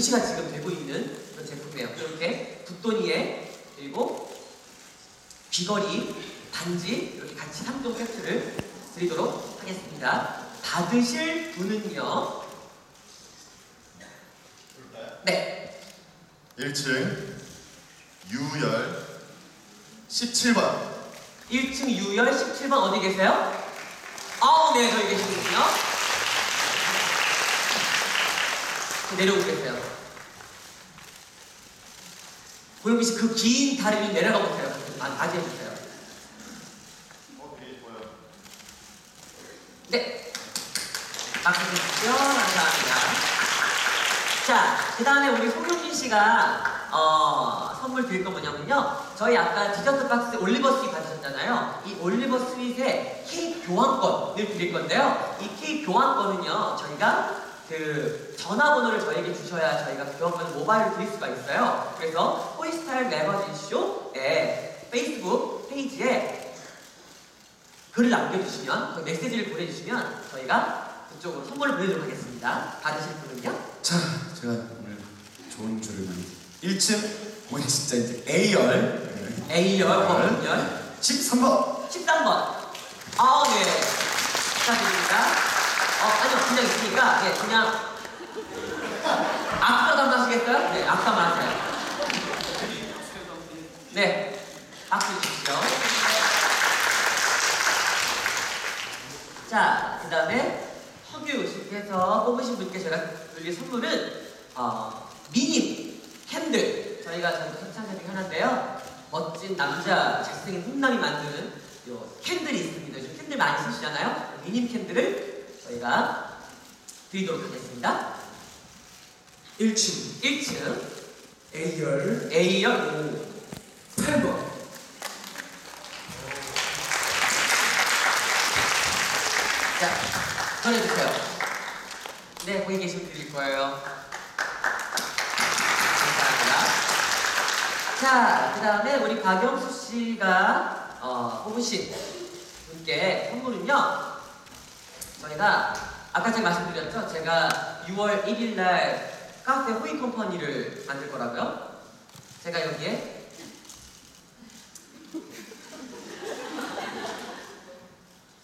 시가 지금 되고 있는 그런 제품이에요. 이렇게 붓도니에 그리고 귀걸이, 반지 이렇게 같이 3종 세트를 드리도록 하겠습니다. 받으실 분은요. 네, 1층 유열 17번 1층 유열 17번 어디 계세요? 아우, 네, 저기 계시군요. 내려오고 계세요. 고영미 씨, 그 긴 다리를 내려가 보세요. 아, 맞이해주세요. 오케이 좋아요 네. 박수 주십시오. 감사합니다. 자, 그 다음에 우리 송영진 씨가, 어, 선물 드릴 건 뭐냐면요. 저희 아까 디저트 박스 올리버 스윗 받으셨잖아요. 이 올리버 스윗에 케이크 교환권을 드릴 건데요. 이 케이크 교환권은요, 저희가 그 전화번호를 저에게 주셔야 저희가 교환권을 모바일로 드릴 수가 있어요. 그래서 호이스타일 매거진 쇼의 페이스북 페이지에 글을 남겨주시면 그 메시지를 보내주시면 저희가 그쪽으로 선물을 보내도록 하겠습니다. 받으실 분은요? 자, 제가 오늘 좋은 줄을 많이 1층 오늘 진짜 이제 A열 A열, 범열 13번 13번. 아, 네. 축하드립니다. 어, 아니요, 그냥 있으니까, 예, 그냥. 악사 담당하시겠어요? 네, 악사만 하세요. 네, 박수 주시죠. 자, 그 다음에 허규 씨께서 뽑으신 분께 제가 드릴 선물은 어, 미니 캔들 저희가 저희 협찬사진 하나인데요 멋진 남자 잘생긴 훈남이 만드는 요 캔들이 있습니다 요즘 캔들 많이 쓰시잖아요 미니 캔들을 저희가 드리도록 하겠습니다 1층 1층 A열 A열 8번 자, 전해주세요. 네, 거기 계시면 드릴 거예요. 감사합니다. 자, 그 다음에 우리 박영수 씨가 어, 뽑으신 분께 선물은요. 저희가 아까 제가 말씀드렸죠. 제가 6월 1일 날 카페 호이 컴퍼니를 만들 거라고요. 제가 여기에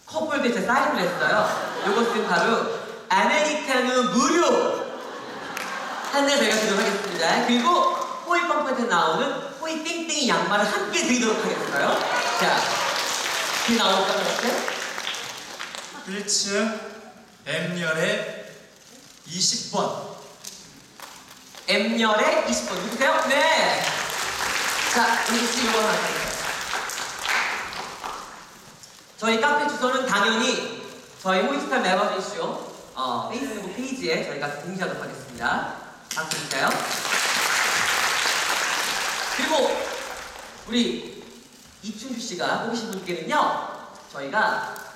커플 대체 사인을 했어요. 이것은 바로 아메리카노 무료 한대 저희가 드리도록 하겠습니다. 그리고 호이 펌프한테 나오는 호이 땡땡이 양말을 함께 드리도록 하겠어요. 자, 그 나올까요, 이렇게? 1층 M열의 20번 M열의 20번 누구세요? 네. 자, 우리 씨 이거 하나 드릴게요. 저희 카페 주소는 당연히 저희 호이스타 매거진 쇼 어, 페이스북 페이지에 저희가 공지하도록 하겠습니다. 박수 주세요. 그리고 우리 이충주 씨가 뽑으신 분께는요, 저희가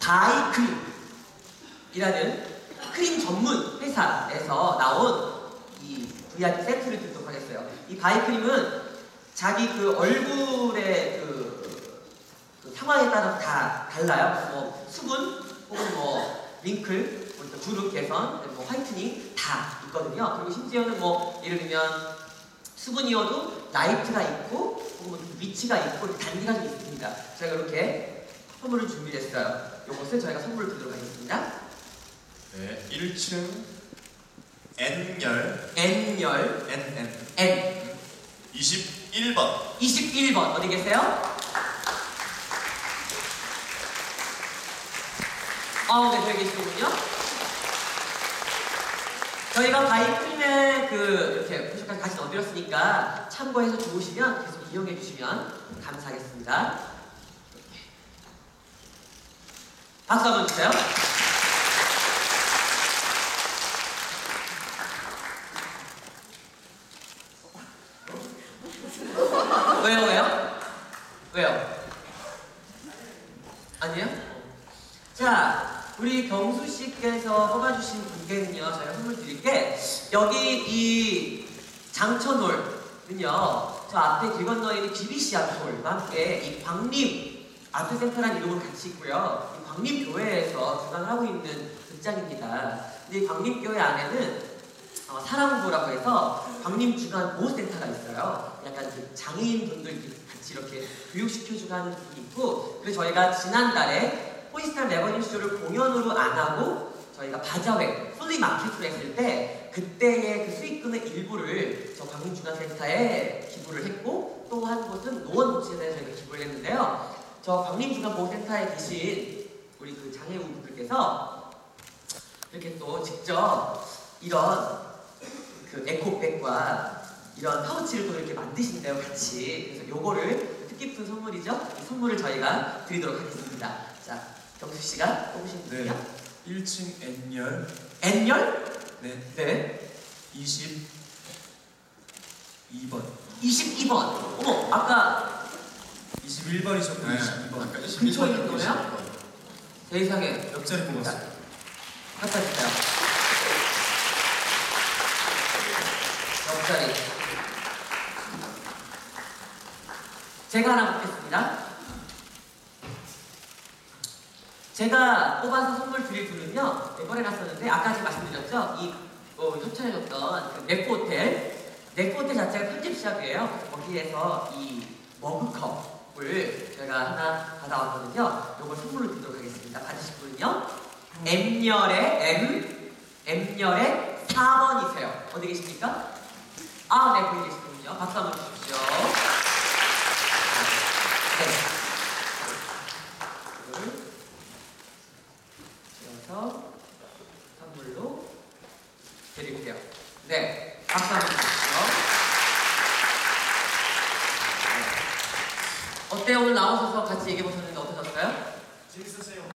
바이크림이라는 크림 전문 회사에서 나온 이 VIP 세트를 드리도록 하겠어요. 이 바이크림은 자기 그 얼굴의 그, 그 상황에 따라서 다 달라요. 뭐 수분 혹은 뭐 링클, 뭐또 주름 개선, 뭐 화이트닝 다 있거든요. 그리고 심지어는 뭐 예를 들면 수분이어도 라이트가 있고 혹은 뭐 위치가 있고 단계가 좀 있습니다. 저희가 이렇게 선물을 준비했어요. 이것을 저희가 선물을 드리도록 하겠습니다. 네, 1층 N열 N열 NN N 21번 21번 어디 계세요? 아, 네, 저기 계시군요. 저희가 바이크림의 그 이렇게 부족한 가시 넣어드렸으니까 참고해서 좋으시면 계속 이용해 주시면 감사하겠습니다. 박수 한번 주세요. 왜요, 왜요? 왜요? 아니에요? 자, 우리 경수 씨께서 뽑아주신 분께는요, 저희가 선물 드릴 게 여기 이 장천홀은요, 저 앞에 길 건너에 있는 BBC 아트홀과 함께 이 광림 아트센터라는 이름을 같이 있고요. 이 광림교회에서 주관을 하고 있는 극장입니다. 근데 이 광림교회 안에는 어, 사랑부라고 해서 광림 주간 보호센터가 있어요. 약간 그 장애인분들 같이 이렇게 교육시켜주고 하는 부분이 있고 그래서 저희가 지난달에 포이스타 레버닝 쇼를 공연으로 안 하고 저희가 바자회 플리 마켓으로 했을 때 그때의 그 수익금의 일부를 저 광림 주간 센터에 기부를 했고 또 한 곳은 노원 복지센터에 저희가 기부를 했는데요. 저 광림 주간 보호센터에 계신 우리 그 장애우분들께서 이렇게 또 직접 이런 그 에코백과 이런 파우치를 또 이렇게 만드신대요 같이. 그래서 요거를 뜻깊은 선물이죠? 이 선물을 저희가 드리도록 하겠습니다. 자 경수 씨가 뽑으신 네. 분이요. 1층 N열. N열? 네. 네. 22번. 22번. 어머 아까 21번이셨고 네. 22번 아까 근처에 있는 21번, 거예요? 세상에 옆자리 뽑았어요 주세요. 옆자리 제가 하나 먹겠습니다. 제가 뽑아서 선물 드릴 분은요 이번에 났었는데 아까 제가 말씀드렸죠? 이 어, 협찬해줬던 그 네코 호텔. 네코 호텔 자체가 편집샵이에요. 거기에서 이 머그컵 을 제가 하나 받아왔거든요. 이걸 선물로 드리도록 하겠습니다. 받으실 분은요. M열의 M M열의 4번이세요. 어디 계십니까? 아 네 거기 계시군요 박수 한번 주십시오. 네. 이걸 지어서 선물로 드릴게요. 네, 박수 한번 주십시오. 네. 어때요? 오늘 나오셔서 같이 얘기해 보셨는데 어떠셨어요? 재밌었어요